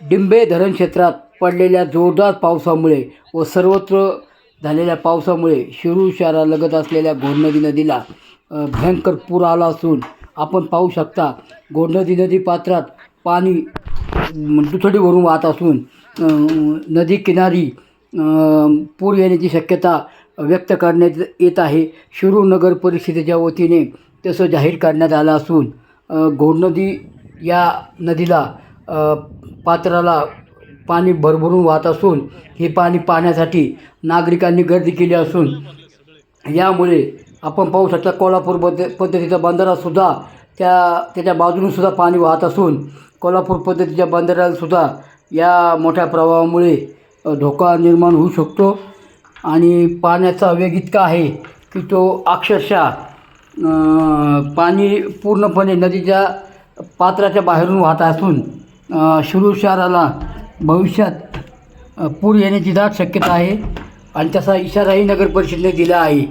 डिंबे धरण क्षेत्रात पडलेल्या जोरदार पावसामुळे व सर्वत्र झालेल्या पावसामुळे शिरूर शहरालगत असलेल्या गोडनदी नदीला भयंकर पूर आला असून आपण पाहू शकता घोड नदी पात्रात पाणी दुथडीवरून वाहत असून नदी किनारी पूर येण्याची शक्यता व्यक्त करण्यात येत आहे. शिरूर नगर परिषदेच्या वतीने तसं जाहीर करण्यात आलं असून घोडनदी या नदीला पात्राला पाणी भरभरून वाहत असून हे पाणी पाहण्यासाठी नागरिकांनी गर्दी केली असून यामुळे आपण पाहू शकता कोल्हापूर पद्ध पद्धतीचा बंधारासुद्धा त्या त्याच्या बाजूनसुद्धा पाणी वाहत असून कोल्हापूर पद्धतीच्या बंधाऱ्यालासुद्धा या मोठ्या प्रवाहामुळे धोका निर्माण होऊ शकतो. आणि पाण्याचा वेग इतका आहे की तो अक्षरशः पाणी पूर्णपणे नदीच्या पात्राच्या बाहेरून वाहत असून शिरूर शहराला भविष्यात पूर येण्याची दाट शक्यता आहे आणि तसा इशाराही नगर परिषदेने दिला आहे.